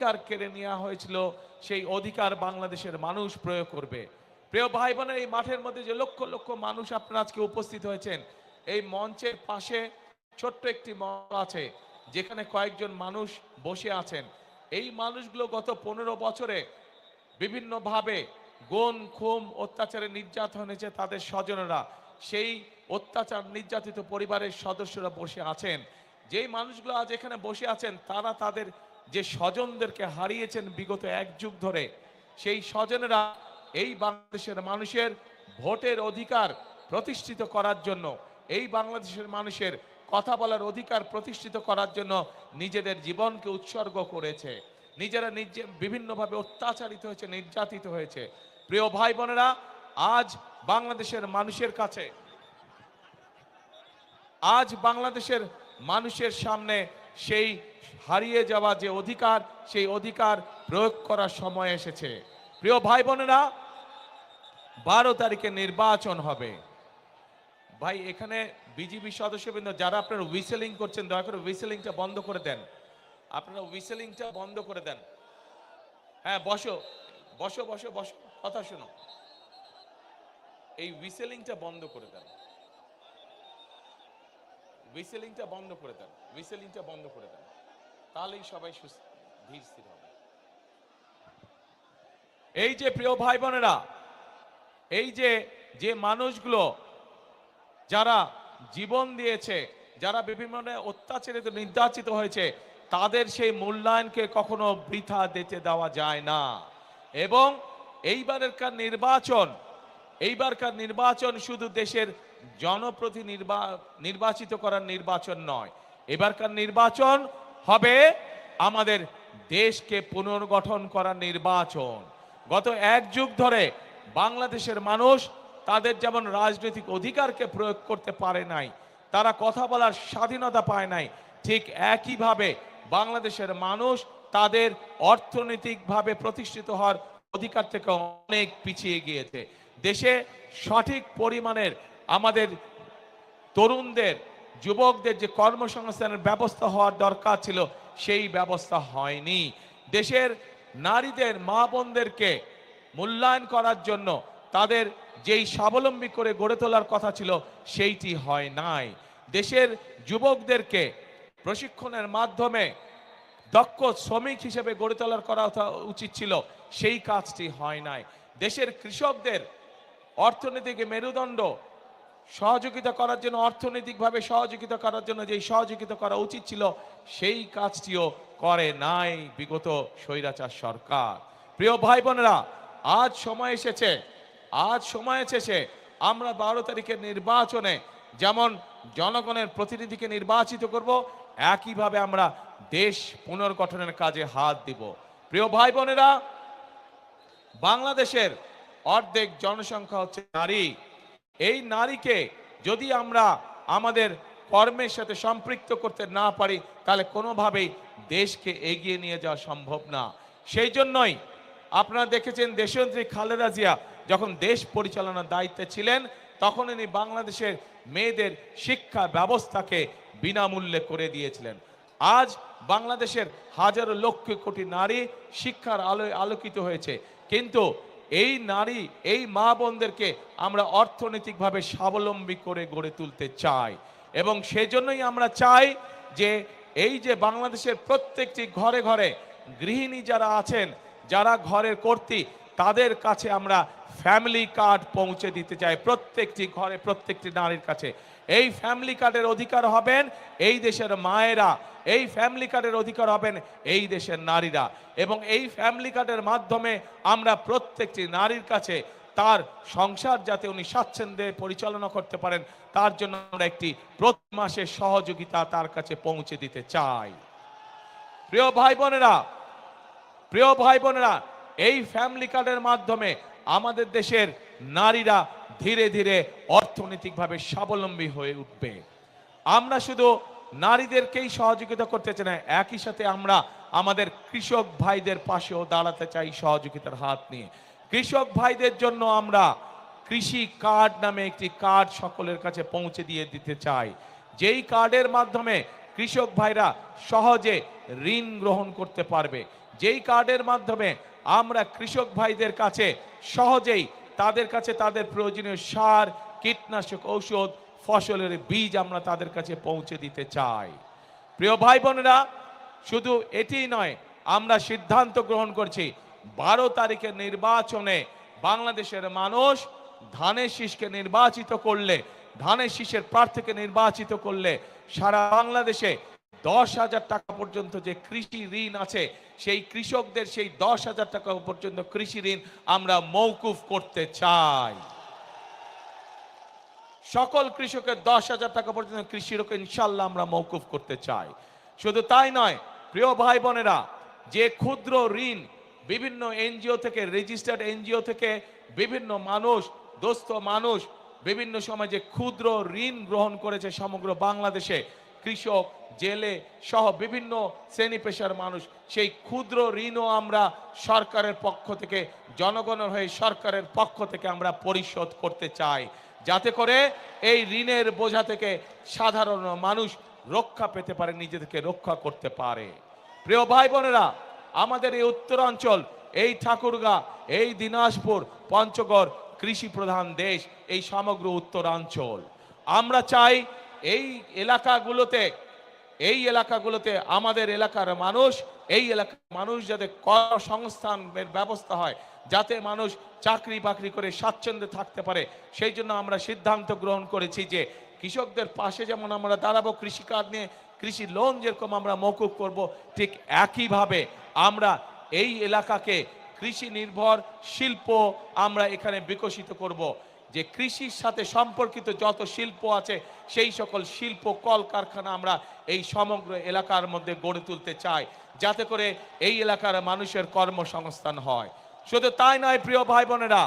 অধিকার কেড়ে নেওয়া হয়েছিল, সেই অধিকার বাংলাদেশের মানুষ প্রয়োগ করবে। প্রিয় ভাই বোনের এই মাঠের মধ্যে যে লক্ষ লক্ষ মানুষ আপনারা আজকে উপস্থিত হয়েছেন, এই মঞ্চের পাশে ছোট্ট একটি মঞ্চ আছে, যেখানে কয়েকজন মানুষ বসে আছেন। এই মানুষগুলো গত পনেরো বছরে বিভিন্নভাবে গুণ, খুম, অত্যাচারে নির্যাতন হয়েছে তাদের স্বজনেরা। সেই অত্যাচার নির্যাতিত পরিবারের সদস্যরা বসে আছেন। যেই মানুষগুলো আজ এখানে বসে আছেন, তারা তাদের যে স্বজনদেরকে হারিয়েছেন বিগত এক যুগ ধরে, সেই স্বজনেরা এই বাংলাদেশের মানুষের ভোটের অধিকার প্রতিষ্ঠিত করার জন্য, এই বাংলাদেশের মানুষের কথা বলার অধিকার প্রতিষ্ঠিত করার জন্য নিজেদের জীবনকে উৎসর্গ করেছে। নিজেরা নিজে বিভিন্নভাবে অত্যাচারিত হয়েছে, নির্যাতিত হয়েছে। প্রিয় ভাই বোনেরা, আজ বাংলাদেশের মানুষের কাছে, আজ বাংলাদেশের মানুষের সামনে সেই হারিয়ে যাওয়া যে অধিকার, সেই অধিকার প্রয়োগ করার সময় এসেছে। প্রিয় ভাই বোনেরা, বারো তারিখে নির্বাচন হবে। ভাই, এখানে বিজিবি সদস্যবৃন্দ, যারা আপনারা হুইসেলিং করছেন, দয়া করে হুইসেলিংটা বন্ধ করে দেন। আপনারা হুইসেলিংটা বন্ধ করে দেন। হ্যাঁ বসো। বসো বসো বসো। কথা শোনো। এই হুইসেলিংটা বন্ধ করে দেন। হুইসেলিংটা বন্ধ করে দেন হুইসেলিংটা বন্ধ করে দেন। তাহলেই সবাই ধীর স্থির হবে। এই যে প্রিয় ভাই বোনেরা এই যে যে মানুষগুলো যারা জীবন দিয়েছে, যারা বিভিন্ন অত্যাচারিত নির্যাতিত হয়েছে, তাদের সেই মূল্যায়নকে কখনো বৃথা দিতে দেওয়া যায় না। এবং এইবারের কার নির্বাচন, এইবারকার নির্বাচন শুধু দেশের জনপ্রতি নির্বাচিত করার নির্বাচন নয়। এবারকার নির্বাচন হবে আমাদের দেশকে পুনর্গঠন করার নির্বাচন। গত এক যুগ ধরে বাংলাদেশের মানুষ তাদের যেমন রাজনৈতিক অধিকারকে প্রয়োগ করতে পারে নাই, তারা কথা বলার স্বাধীনতা পায় নাই, ঠিক একইভাবে বাংলাদেশের মানুষ তাদের অর্থনৈতিকভাবে প্রতিষ্ঠিত হওয়ার অধিকার থেকে অনেক পিছিয়ে গিয়েছে। দেশে সঠিক পরিমাণের আমাদের তরুণদের, যুবকদের যে কর্মসংস্থানের ব্যবস্থা হওয়ার দরকার ছিল, সেই ব্যবস্থা হয়নি। দেশের নারীদের, মা বোনদেরকে মূল্যায়ন করার জন্য তাদের যেই স্বাবলম্বী করে গড়ে তোলার কথা ছিল, সেইটি হয় নাই। দেশের যুবকদেরকে প্রশিক্ষণের মাধ্যমে দক্ষ শ্রমিক হিসেবে গড়ে তোলার করা উচিত ছিল, সেই কাজটি হয় নাই। দেশের কৃষকদের অর্থনীতিকে মেরুদণ্ড সহযোগিতা করার জন্য, অর্থনৈতিকভাবে সহযোগিতা করার জন্য যেই সহযোগিতা করা উচিত ছিল, সেই কাজটিও করে নাই বিগত স্বৈরাচার সরকার। প্রিয় ভাই বোনেরা, আজ সময় এসেছে, আজ সময় এসেছে, আমরা বারো তারিখের নির্বাচনে যেমন জনগণের প্রতিনিধিকে নির্বাচিত করব, একইভাবে আমরা দেশ পুনর্গঠনের কাজে হাত দিব। প্রিয় ভাই বোনেরা, বাংলাদেশের অর্ধেক জনসংখ্যা হচ্ছে নারী। এই নারীকে যদি আমরা আমাদের কর্মের সাথে সম্পৃক্ত করতে না পারি, তাহলে কোনোভাবেই দেশকে এগিয়ে নিয়ে যাওয়া সম্ভব না। সেই জন্যই আপনারা দেখেছেন দেশনেত্রী খালেদা জিয়া যখন দেশ পরিচালনার দায়িত্বে ছিলেন, তখন ইনি বাংলাদেশের মেয়েদের শিক্ষা ব্যবস্থাকে বিনামূল্যে করে দিয়েছিলেন। আজ বাংলাদেশের হাজারো লক্ষ কোটি নারী শিক্ষার আলোয় আলোকিত হয়েছে। কিন্তু এই নারী, এই মা বোনদেরকে আমরা অর্থনৈতিকভাবে স্বাবলম্বী করে গড়ে তুলতে চাই। এবং সেজন্যই আমরা চাই যে এই যে বাংলাদেশের প্রত্যেকটি ঘরে ঘরে গৃহিণী যারা আছেন, যারা ঘরের কর্তী, তাদের কাছে আমরা ফ্যামিলি কার্ড পৌঁছে দিতে চাই প্রত্যেকটি ঘরে প্রত্যেকটি নারীর কাছে। এই ফ্যামিলি কার্ডের অধিকার হবেন এই দেশের মায়েরা, এই ফ্যামিলি কার্ডের অধিকার হবেন এই দেশের নারীরা। এবং এই ফ্যামিলি কার্ডের মাধ্যমে আমরা প্রত্যেকটি নারীর কাছে তার সংসার যাতে উনি স্বাচ্ছন্দ্যে পরিচালনা করতে পারেন, তার জন্য আমরা একটি প্রতি মাসের সহযোগিতা তার কাছে পৌঁছে দিতে চাই। প্রিয় ভাই বোনেরা প্রিয় ভাই বোনেরা এই ফ্যামিলি কার্ডের মাধ্যমে আমাদের দেশের নারীরা ধীরে ধীরে অর্থনৈতিকভাবে স্বাবলম্বী হয়ে উঠবে। আমরা শুধু নারীদেরকেই সহযোগিতা করতে চাই না, একই সাথে আমরা আমাদের কৃষক ভাইদের পাশেও দাঁড়াতে চাই সহযোগিতার হাত নিয়ে। কৃষক ভাইদের জন্য আমরা কৃষি কার্ড নামে একটি কার্ড সকলের কাছে পৌঁছে দিয়ে দিতে চাই। যেই কার্ডের মাধ্যমে কৃষক ভাইরা সহজে ঋণ গ্রহণ করতে পারবে, যেই কার্ডের মাধ্যমে আমরা কৃষক ভাইদের কাছে সহজেই তাদের কাছে তাদের প্রয়োজনীয় সার, কীটনাশক, ঔষধ, ফসলের বীজ আমরা তাদের কাছে পৌঁছে দিতে চাই। প্রিয় ভাই বোনেরা শুধু এটি নয়, আমরা সিদ্ধান্ত গ্রহণ করছি, বারো তারিখের নির্বাচনে বাংলাদেশের মানুষ ধানের শীষকে নির্বাচিত করলে, ধানের শীষের প্রার্থীকে নির্বাচিত করলে সারা বাংলাদেশে দশ হাজার টাকা পর্যন্ত যে কৃষি ঋণ আছে, সেই কৃষকদের সেই দশ হাজার টাকা পর্যন্ত কৃষি ঋণ আমরা মৌকুফ করতে চাই। সকল কৃষকের দশ হাজার টাকা পর্যন্ত কৃষি ঋণ ইনশাল্লাহ আমরা মৌকুফ করতে চাই। শুধু তাই নয়, প্রিয় ভাই বোনেরা, যে ক্ষুদ্র ঋণ বিভিন্ন এনজিও থেকে রেজিস্টার্ড এনজিও থেকে বিভিন্ন মানুষ, দোস্ত মানুষ বিভিন্ন সময় যে ক্ষুদ্র ঋণ গ্রহণ করেছে সমগ্র বাংলাদেশে কৃষক, জেলে সহ বিভিন্ন শ্রেণি পেশার মানুষ, সেই ক্ষুদ্র ঋণও আমরা সরকারের পক্ষ থেকে, জনগণের হয়ে সরকারের পক্ষ থেকে আমরা পরিশোধ করতে চাই। যাতে করে এই ঋণের বোঝা থেকে সাধারণ মানুষ রক্ষা পেতে পারে, নিজেদেরকে রক্ষা করতে পারে। প্রিয় ভাই বোনেরা আমাদের এই উত্তরাঞ্চল, এই ঠাকুরগা, এই দিনাজপুর, পঞ্চগড় কৃষি প্রধান দেশ, এই সমগ্র উত্তরাঞ্চল। আমরা চাই এই এলাকাগুলোতে এই এলাকাগুলোতে আমাদের এলাকার মানুষ, এই এলাকার মানুষ যাতে কর্মসংস্থানের ব্যবস্থা হয়, যাতে মানুষ চাকরি বাকরি করে স্বাচ্ছন্দ্যে থাকতে পারে, সেই জন্য আমরা সিদ্ধান্ত গ্রহণ করেছি যে কৃষকদের পাশে যেমন আমরা দাঁড়াবো কৃষিকাজ নিয়ে, কৃষি লোন যেরকম আমরা মকুব করব, ঠিক একইভাবে আমরা এই এলাকাকে কৃষি নির্ভর শিল্প আমরা এখানে বিকশিত করব। যে কৃষির সাথে সম্পর্কিত যত শিল্প আছে, সেই সকল শিল্প, কলকারখানা আমরা এই সমগ্র এলাকার মধ্যে গড়ে তুলতে চাই, যাতে করে এই এলাকার মানুষের কর্মসংস্থান হয়। শুধু তাই নয়, প্রিয় ভাই বোনেরা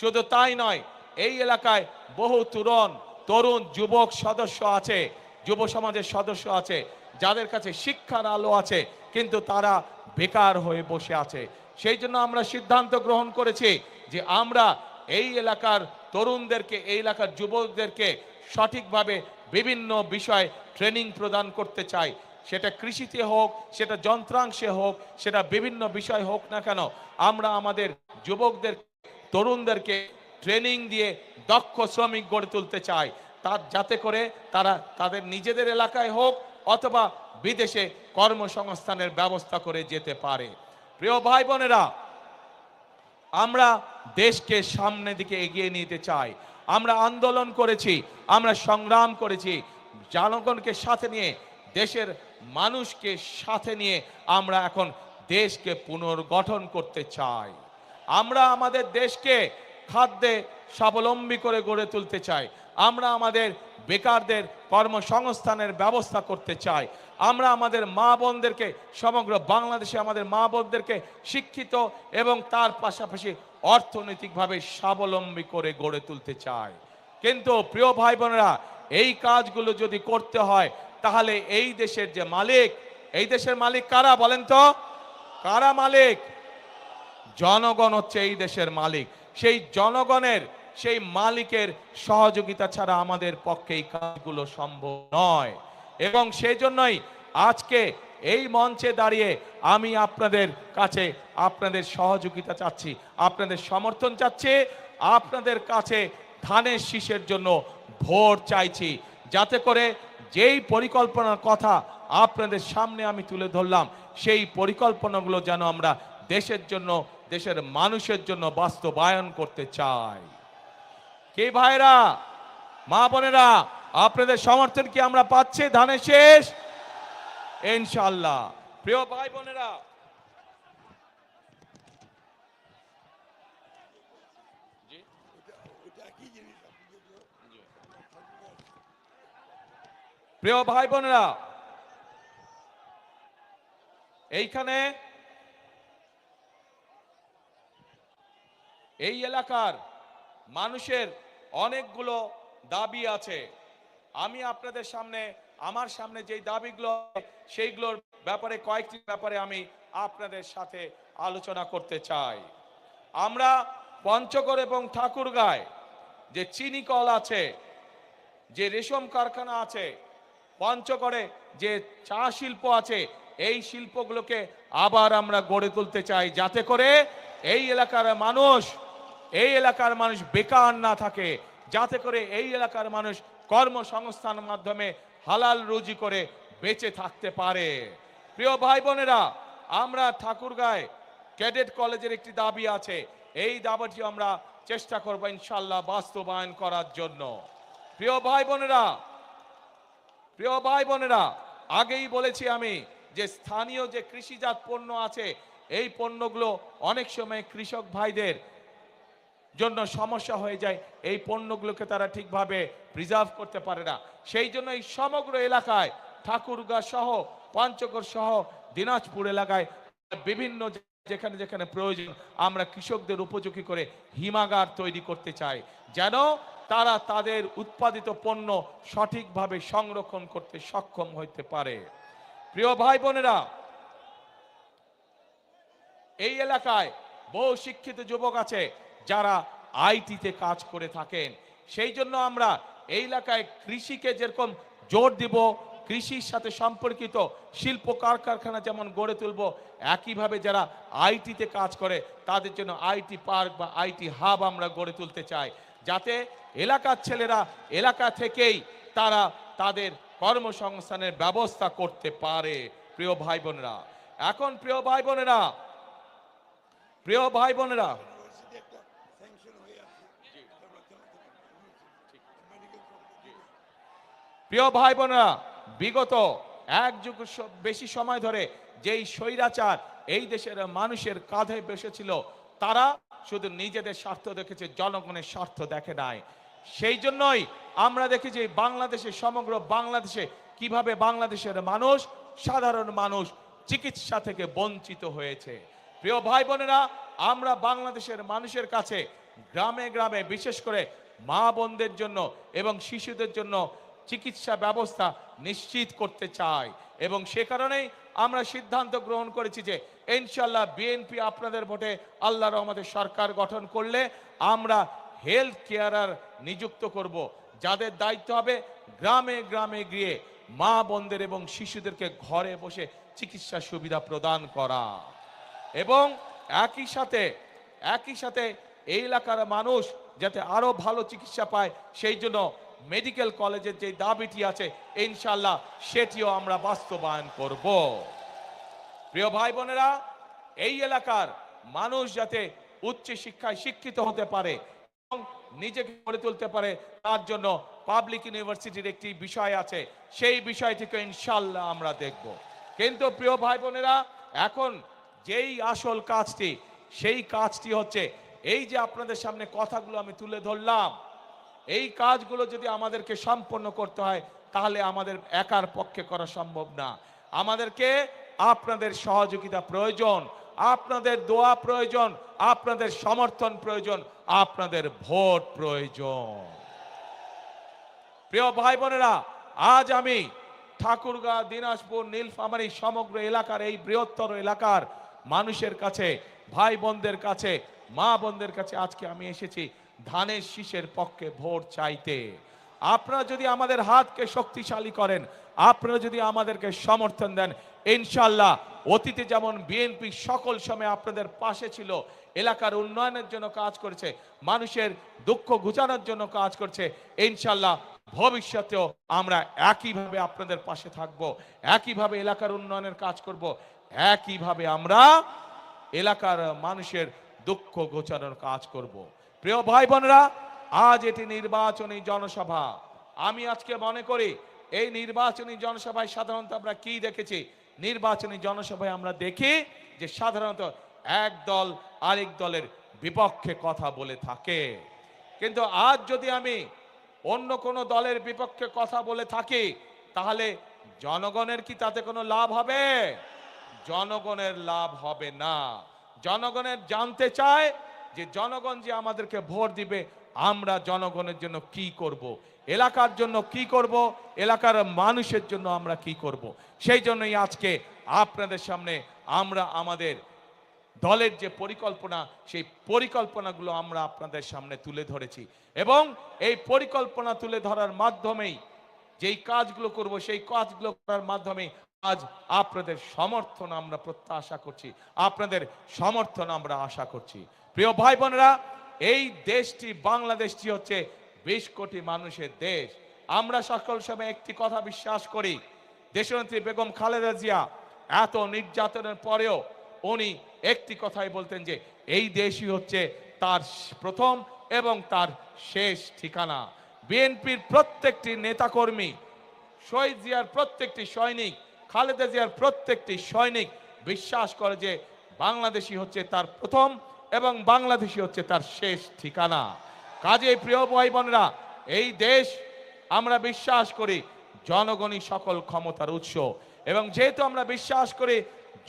শুধু তাই নয়, এই এলাকায় বহু তরুণ তরুণ যুবক সদস্য আছে, যুব সমাজের সদস্য আছে, যাদের কাছে শিক্ষার আলো আছে, কিন্তু তারা বেকার হয়ে বসে আছে। সেই জন্য আমরা সিদ্ধান্ত গ্রহণ করেছি যে আমরা এই এলাকার তরুণদেরকে, এই এলাকার যুবকদেরকে সঠিকভাবে বিভিন্ন বিষয় ট্রেনিং প্রদান করতে চাই। সেটা কৃষিতে হোক, সেটা যন্ত্রাংশে হোক, সেটা বিভিন্ন বিষয় হোক না কেন, আমরা আমাদের যুবকদের, তরুণদেরকে ট্রেনিং দিয়ে দক্ষ শ্রমিক গড়ে তুলতে চাই। তার যাতে করে তারা তাদের নিজেদের এলাকায় হোক অথবা বিদেশে কর্মসংস্থানের ব্যবস্থা করে যেতে পারে। প্রিয় ভাই বোনেরা, আমরা দেশকে সামনে দিকে এগিয়ে নিতে চাই আমরা আন্দোলন করেছি, আমরা সংগ্রাম করেছি। জনগণকে সাথে নিয়ে, দেশের মানুষকে সাথে নিয়ে আমরা এখন দেশকে পুনর্গঠন করতে চাই। আমরা আমাদের দেশকে খাদ্যে স্বাবলম্বী করে গড়ে তুলতে চাই। আমরা আমাদের বেকারদের কর্মসংস্থানের ব্যবস্থা করতে চাই। আমরা আমাদের মা বোনদেরকে, সমগ্র বাংলাদেশে আমাদের মা বোনদেরকে শিক্ষিত এবং তার পাশাপাশি অর্থনৈতিকভাবে স্বাবলম্বী করে গড়ে তুলতে চাই কিন্তু প্রিয় ভাই বোনেরা এই কাজগুলো যদি করতে হয়, তাহলে এই দেশের যে মালিক, এই দেশের মালিক কারা বলেন তো? কারা মালিক? জনগণ হচ্ছে এই দেশের মালিক। সেই জনগণের, সেই মালিকের সহযোগিতা ছাড়া আমাদের পক্ষে এই কাজগুলো সম্ভব নয়। এবং সেই জন্যই আজকে এই মঞ্চে দাঁড়িয়ে আমি আপনাদের কাছে আপনাদের সহযোগিতা চাচ্ছি, আপনাদের সমর্থন চাচ্ছি, আপনাদের কাছে ধানের শীষের জন্য ভোট চাইছি। যাতে করে যেই পরিকল্পনার কথা আপনাদের সামনে আমি তুলে ধরলাম, সেই পরিকল্পনাগুলো যেন আমরা দেশের জন্য, দেশের মানুষের জন্য বাস্তবায়ন করতে চাই। কে ভাইরা, মা বোনেরা, আপনাদের সমর্থন কি আমরা পাচ্ছি ধানের শেষ? ইনশাল্লাহ প্রিয় ভাই বোনেরা। প্রিয় ভাই বোনেরা, এইখানে এই এলাকার মানুষের অনেকগুলো দাবি আছে আমি আপনাদের সামনে আমার সামনে যেই দাবিগুলো, সেইগুলোর ব্যাপারে, কয়েকটি ব্যাপারে আমি আপনাদের সাথে আলোচনা করতে চাই। আমরা পঞ্চগড় এবং ঠাকুরগাঁয় যে চিনি কল আছে, যে রেশম কারখানা আছে, পঞ্চগড়ে যে চা শিল্প আছে, এই শিল্পগুলোকে আবার আমরা গড়ে তুলতে চাই। যাতে করে এই এলাকার মানুষ, এই এলাকার মানুষ বেকার না থাকে। যাতে করে এই এলাকার মানুষ কর্মসংস্থান মাধ্যমে হালাল রুজি করে বেঁচে থাকতে পারে। প্রিয় ভাই বোনেরা আমরা ঠাকুরগাঁয় ক্যাডেট কলেজের একটি দাবি আছে। এই দাবিটি আমরা চেষ্টা করব ইনশাল্লাহ বাস্তবায়ন করার জন্য। প্রিয় ভাই বোনেরা প্রিয় ভাই বোনেরা আগেই বলেছি আমি যে স্থানীয় যে কৃষিজাত পণ্য আছে, এই পণ্যগুলো অনেক সময় কৃষক ভাইদের জন্য সমস্যা হয়ে যায়, এই পণ্যগুলোকে তারা ঠিকভাবে প্রিজার্ভ করতে পারে না। সেই জন্য এই সমগ্র এলাকায় ঠাকুরগা সহ, পঞ্চগড় সহ, দিনাজপুর এলাকায় বিভিন্ন যেখানে যেখানে প্রয়োজন, আমরা কৃষকদের উপযোগী করে হিমাগার তৈরি করতে চাই, যেন তারা তাদের উৎপাদিত পণ্য সঠিকভাবে সংরক্ষণ করতে সক্ষম হইতে পারে। প্রিয় ভাই বোনেরা, এই এলাকায় বহু শিক্ষিত যুবক আছে যারা আইটিতে কাজ করে থাকেন। সেই জন্য আমরা এই এলাকায় কৃষিকে যেরকম জোর দিব, কৃষির সাথে সম্পর্কিত শিল্প কারখানা যেমন গড়ে তুলব, একইভাবে যারা আইটিতে কাজ করে, তাদের জন্য আইটি পার্ক বা আইটি হাব আমরা গড়ে তুলতে চাই। যাতে এলাকার ছেলেরা এলাকা থেকেই তারা তাদের কর্মসংস্থানের ব্যবস্থা করতে পারে। প্রিয় ভাই বোনেরা, এখন প্রিয় ভাই বোনেরা, প্রিয় ভাই বোনেরা ইউনিভার্সিটি একটা স্যাংশন হয়ে আছে আমরা চালাতে পারব মেডিকেল কলেজ প্রিয় ভাই বোনেরা বিগত এক যুগ বেশি সময় ধরে যেই স্বৈরাচার এই দেশের মানুষের কাঁধে বসেছিল, তারা শুধু নিজেদের স্বার্থ দেখেছে, জনগণের স্বার্থ দেখে নাই। সেই জন্যই আমরা দেখেছি বাংলাদেশে, সমগ্র বাংলাদেশে কীভাবে বাংলাদেশের মানুষ, সাধারণ মানুষ চিকিৎসা থেকে বঞ্চিত হয়েছে। প্রিয় ভাই বোনেরা আমরা বাংলাদেশের মানুষের কাছে গ্রামে গ্রামে বিশেষ করে মা বোনদের জন্য এবং শিশুদের জন্য চিকিৎসা ব্যবস্থা নিশ্চিত করতে চাই। এবং সে কারণেই আমরা সিদ্ধান্ত গ্রহণ করেছি যে ইনশাল্লাহ বিএনপি আপনাদের ভোটে আল্লাহর আমাদের সরকার গঠন করলে আমরা হেলথ কেয়ারার নিযুক্ত করব। যাদের দায়িত্ব হবে গ্রামে গ্রামে গিয়ে মা বোনদের এবং শিশুদেরকে ঘরে বসে চিকিৎসা সুবিধা প্রদান করা। এবং একই সাথে একই সাথে এই এলাকার মানুষ যাতে আরও ভালো চিকিৎসা পায়, সেই জন্য মেডিকেল কলেজের যে দাবিটি আছে ইনশাল্লাহ সেটিও আমরা বাস্তবায়ন করব। প্রিয় ভাই বোনেরা এই এলাকার মানুষ যাতে উচ্চ শিক্ষায় শিক্ষিত হতে পারে এবং নিজেকে গড়ে তুলতে পারে, তার জন্য পাবলিক ইউনিভার্সিটির একটি বিষয় আছে। সেই বিষয়টিকে ইনশাল্লাহ আমরা দেখব। কিন্তু প্রিয় ভাই বোনেরা এখন যেই আসল কাজটি, সেই কাজটি হচ্ছে, এই যে আপনাদের সামনে কথাগুলো আমি তুলে ধরলাম এই কাজগুলো যদি আমাদেরকে সম্পন্ন করতে হয়, তাহলে আমাদের একার পক্ষে করা সম্ভব না। আমাদেরকে আপনাদের সহযোগিতা প্রয়োজন, আপনাদের দোয়া প্রয়োজন, আপনাদের সমর্থন প্রয়োজন, আপনাদের ভোট প্রয়োজন। প্রিয় ভাই বোনেরা আজ আমি ঠাকুরগাঁ, দিনাজপুর, নীলফামারী সমগ্র এলাকার, এই বৃহত্তর এলাকার মানুষের কাছে, ভাই বোনদের কাছে, মা বোনদের কাছে আজকে আমি এসেছি। ধানের শীষের পক্ষে ভোট চাইতে। আপনারা যদি আমাদের হাতকে শক্তিশালী করেন, আপনারা যদি আমাদেরকে সমর্থন দেন ইনশাল্লাহ অতীতে যেমন বিএনপি সকল সময় আপনাদের পাশে ছিল, এলাকার উন্নয়নের জন্য কাজ করেছে, মানুষের দুঃখ ঘুচানোর জন্য কাজ করছে ইনশাল্লাহ ভবিষ্যতেও আমরা একইভাবে আপনাদের পাশে থাকব, একইভাবে এলাকার উন্নয়নের কাজ করব, একইভাবে আমরা এলাকার মানুষের দুঃখ ঘোচানোর কাজ করব। প্রিয় ভাই বোনেরা আজ এটি নির্বাচনী জনসভা। আমি আজকে মনে করি, এই নির্বাচনী জনসভায় সাধারণত আমরা কি দেখেছি? নির্বাচনী জনসভায় আমরা দেখি যে সাধারণত এক দল আরেক দলের বিপক্ষে কথা বলে থাকে। কিন্তু আজ যদি আমি অন্য কোনো দলের বিপক্ষে কথা বলে থাকি, তাহলে জনগণের কি তাতে কোনো লাভ হবে? জনগণের লাভ হবে না। জনগণের জানতে চায় যে জনগণ যে আমাদেরকে ভোট দিবে, আমরা জনগণের জন্য কি করব। এলাকার জন্য কি করব এলাকার মানুষের জন্য আমরা কি করব। সেই জন্যই আজকে আপনাদের সামনে আমরা আমাদের দলের যে পরিকল্পনা, সেই পরিকল্পনাগুলো আমরা আপনাদের সামনে তুলে ধরেছি এবং এই পরিকল্পনা তুলে ধরার মাধ্যমেই যেই কাজগুলো করব, সেই কাজগুলো করার মাধ্যমে আজ আপনাদের সমর্থন আমরা প্রত্যাশা করছি, আপনাদের সমর্থন আমরা আশা করছি। প্রিয় ভাই বোনেরা এই দেশটি বাংলাদেশটি হচ্ছে বিশ কোটি মানুষের দেশ। আমরা সকল সময় একটি কথা বিশ্বাস করি, দেশনেত্রী বেগম খালেদা জিয়া এত নির্যাতনের পরেও উনি একটি কথাই বলতেন যে, এই দেশই হচ্ছে তার প্রথম এবং তার শেষ ঠিকানা। বিএনপির প্রত্যেকটি নেতাকর্মী, শহীদ জিয়ার প্রত্যেকটি সৈনিক খালেদা জিয়ার প্রত্যেকটি সৈনিক বিশ্বাস করে যে বাংলাদেশি হচ্ছে তার প্রথম এবং বাংলাদেশি হচ্ছে তার শেষ ঠিকানা। কাজে প্রিয় ভাই বোনেরা, এই দেশ আমরা বিশ্বাস করি জনগণই সকল ক্ষমতার উৎস এবং যেহেতু আমরা বিশ্বাস করি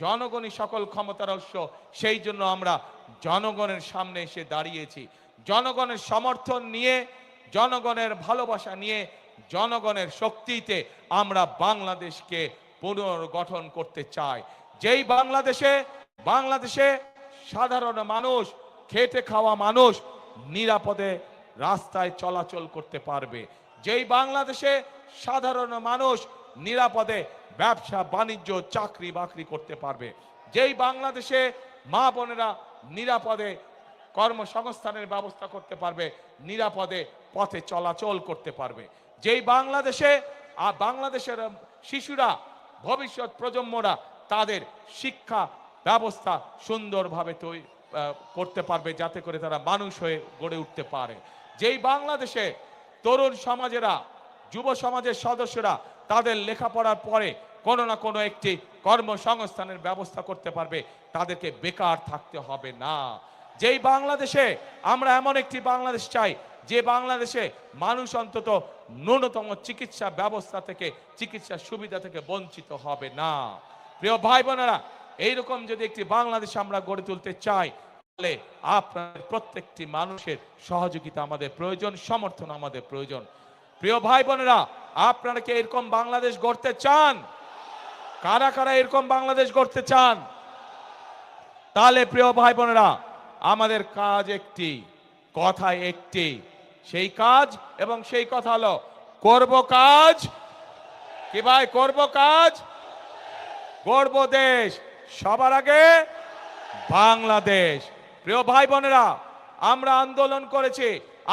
জনগণই সকল ক্ষমতার উৎস, সেই জন্য আমরা জনগণের সামনে এসে দাঁড়িয়েছি। জনগণের সমর্থন নিয়ে, জনগণের ভালোবাসা নিয়ে, জনগণের শক্তিতে আমরা বাংলাদেশকে পুনর্গঠন করতে চাই যেই বাংলাদেশে বাংলাদেশে সাধারণ মানুষ, খেটে খাওয়া মানুষ নিরাপদে রাস্তায় চলাচল করতে পারবে। যেই বাংলাদেশে সাধারণ মানুষ নিরাপদে ব্যবসা, বাণিজ্য, চাকরি বাকরি করতে পারবে। যেই বাংলাদেশে মা বোনেরা নিরাপদে কর্মসংস্থানের ব্যবস্থা করতে পারবে, নিরাপদে পথে চলাচল করতে পারবে। যেই বাংলাদেশে বাংলাদেশের শিশুরা ভবিষ্যৎ প্রজন্মরা তাদের শিক্ষা ব্যবস্থা সুন্দরভাবে তৈরি করতে পারবে যাতে করে তারা মানুষ হয়ে গড়ে উঠতে পারে। যেই বাংলাদেশে তরুণ সমাজেরা, যুব সমাজের সদস্যরা তাদের লেখাপড়ার পরে কোনো না কোনো একটি কর্মসংস্থানের ব্যবস্থা করতে পারবে, তাদেরকে বেকার থাকতে হবে না। যেই বাংলাদেশে আমরা এমন একটি বাংলাদেশ চাই যে বাংলাদেশে মানুষ অন্তত ন্যূনতম চিকিৎসা ব্যবস্থা থেকে, চিকিৎসা সুবিধা থেকে বঞ্চিত হবে না। প্রিয় ভাই বোনেরা এইরকম যদি একটি বাংলাদেশ আমরা গড়ে তুলতে চাই, তাহলে আপনাদের প্রত্যেকটি মানুষের সহযোগিতা আমাদের প্রয়োজন, সমর্থন আমাদের প্রয়োজন। প্রিয় ভাই বোনেরা আপনারা কি এরকম বাংলাদেশ গড়তে চান? কারা কারা এরকম বাংলাদেশ গড়তে চান? তাহলে প্রিয় ভাই বোনেরা আমাদের কাজ একটি কথা একটি সেই কাজ এবং সেই কথা হলো, করব কাজ। কি ভাই, করব কাজ? গড়ব দেশ। সবার আগে বাংলাদেশ। প্রিয় ভাই বোনেরা, আমরা আন্দোলন করেছি,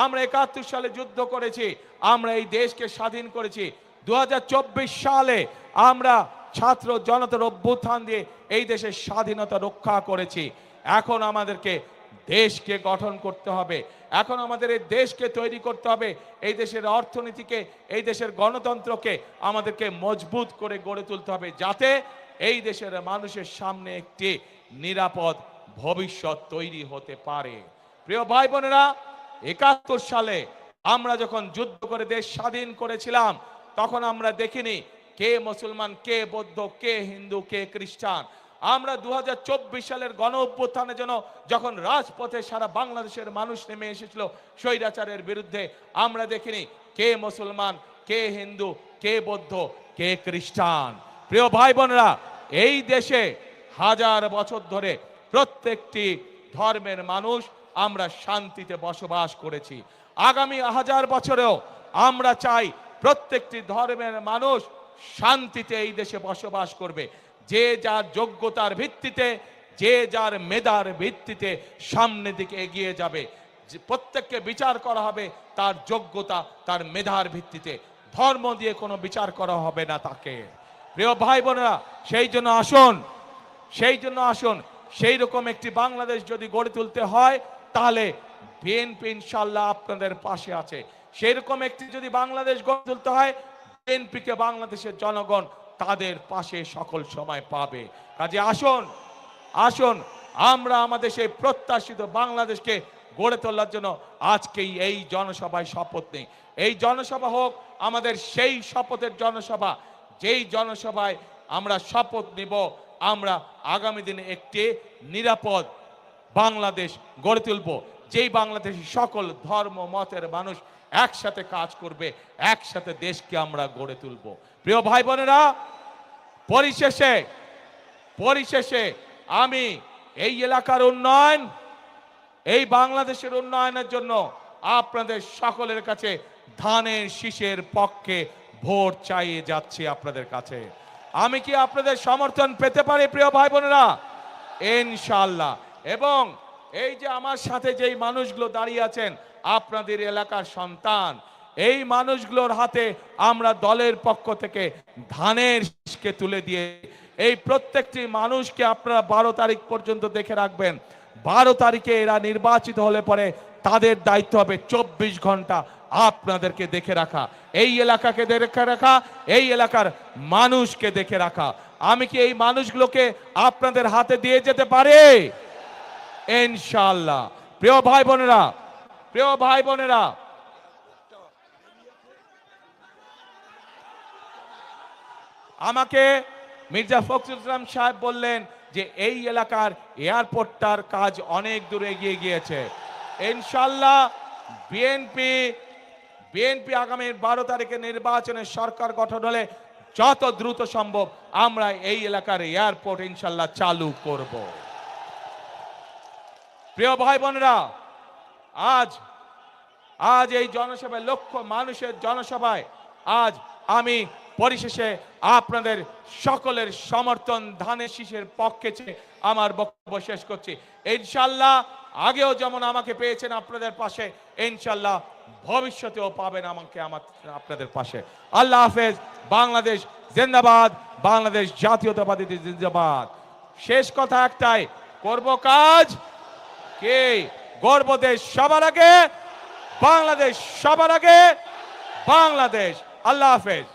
আমরা একাত্তর সালে যুদ্ধ করেছি, আমরা এই দেশকে স্বাধীন করেছি। দু হাজার চব্বিশ সালে আমরা ছাত্র জনতার অভ্যুত্থান দিয়ে এই দেশের স্বাধীনতা রক্ষা করেছি। এখন আমাদেরকে দেশকে গঠন করতে হবে। এখন আমাদের এই দেশকে তৈরি করতে হবে। এই দেশের অর্থনীতিকে, এই দেশের গণতন্ত্রকে আমাদেরকে মজবুত করে গড়ে তুলতে হবে যাতে এই দেশের মানুষের সামনে একটি নিরাপদ ভবিষ্যৎ তৈরি হতে পারে। প্রিয় ভাই বোনেরা, একাত্তর সালে আমরা যখন যুদ্ধ করে দেশ স্বাধীন করেছিলাম, তখন আমরা দেখিনি কে মুসলমান, কে বৌদ্ধ, কে হিন্দু, কে খ্রিস্টান। আমরা দু হাজার চব্বিশ সালের গণ অভ্যুত্থানের জন্য যখন রাজপথে সারা বাংলাদেশের মানুষ নেমে এসেছিল, স্বৈরাচারের বিরুদ্ধে, আমরা দেখিনি কে মুসলমান, কে হিন্দু, কে বৌদ্ধ, কে খ্রিস্টান। প্রিয় ভাই বোনরা এই দেশে হাজার বছর ধরে প্রত্যেকটি ধর্মের মানুষ আমরা শান্তিতে বসবাস করেছি। আগামী হাজার বছরেও আমরা চাই প্রত্যেকটি ধর্মের মানুষ শান্তিতে এই দেশে বসবাস করবে। যে যার যোগ্যতার ভিত্তিতে, যে যার মেধার ভিত্তিতে সামনের দিকে এগিয়ে যাবে। প্রত্যেককে বিচার করা হবে তার যোগ্যতা, তার মেধার ভিত্তিতে। ধর্ম দিয়ে কোনো বিচার করা হবে না তাকে। প্রিয় ভাই বোনেরা, সেই জন্য আসুন, সেই জন্য আসুন। সেই রকম একটি বাংলাদেশ যদি গড়ে তুলতে হয়, তাহলে বিএনপি ইনশাল্লাহ আপনাদের পাশে আছে। সেই রকম একটি যদি বাংলাদেশ গড়ে তুলতে হয় বিএনপিকে বাংলাদেশের জনগণ তাদের পাশে সকল সময় পাবে। কাজে আসুন আসুন, আমরা আমাদের সেই প্রত্যাশিত বাংলাদেশকে গড়ে তোলার জন্য আজকেই এই জনসভায় শপথ নেই। এই জনসভা হোক, আমাদের সেই শপথের জনসভা, যেই জনসভায় আমরা শপথ নিব, আমরা আগামী দিনে একটি নিরাপদ বাংলাদেশ গড়ে তুলব। যেই বাংলাদেশে সকল ধর্ম, মতের মানুষ একসাথে কাজ করবে, একসাথে দেশকে আমরা গড়ে তুলব। প্রিয় ভাই বোনেরা পরিশেষে পরিশেষে আমি এই এলাকার উন্নয়ন, এই বাংলাদেশের উন্নয়নের জন্য আপনাদের সকলের কাছে ধানের শীষের পক্ষে ভোট চাইয়ে যাচ্ছি আপনাদের কাছে। আমি কি আপনাদের সমর্থন পেতে পারি, প্রিয় ভাই বোনেরা ইনশাল্লাহ এবং এই যে আমার সাথে যেই মানুষগুলো দাঁড়িয়ে আছেন আপনাদের এলাকার সন্তান, এই মানুষগুলোর হাতে আমরা দলের পক্ষ থেকে ধানের শীষকে তুলে দিয়ে এই প্রত্যেকটি মানুষকে আপনারা বারো তারিখ পর্যন্ত দেখে রাখবেন। বারো তারিখে এরা নির্বাচিত হলে পরে তাদের দায়িত্ব হবে চব্বিশ ঘণ্টা আপনাদেরকে দেখে রাখা। এই এলাকাকে দেখে রাখা, এই এলাকার মানুষকে দেখে রাখা। আমি কি এই মানুষগুলোকে আপনাদের হাতে দিয়ে যেতে পারে? ইনশাল্লাহ প্রিয় ভাই বোনেরা প্রিয় ভাই বোনেরা, আমাকে মির্জা ফখরুল ইসলাম সাহেব বললেন যে এই এলাকার এয়ারপোর্টটার কাজ অনেক দূর এগিয়ে গিয়েছে। ইনশাল্লাহ বিএনপি বিএনপি আগামী বারো তারিখে নির্বাচনে সরকার গঠন হলে যত দ্রুত সম্ভব আমরা এই এলাকার এয়ারপোর্ট ইনশাল্লাহ চালু করব। প্রিয় ভাই বোনেরা আজ আজ এই জনসভায় লক্ষ মানুষের জনসভায় আজ আমি পরিশেষে আপনাদের সকলের সমর্থন ধানের শীষের পক্ষে আমার বক্তব্য শেষ করছি। ইনশাল্লাহ আগেও যেমন আমাকে পেয়েছেন আপনাদের পাশে, ইনশাল্লাহ ভবিষ্যতেও পাবেন আমাকে আমার, আপনাদের পাশে। আল্লাহ হাফেজ, বাংলাদেশ জিন্দাবাদ, বাংলাদেশ জাতীয়তাবাদী জিন্দাবাদ। শেষ কথা একটাই, করব কাজ? কে? গর্ব দেশ সবার আগে বাংলাদেশ সবার আগে বাংলাদেশ। আল্লাহ হাফেজ।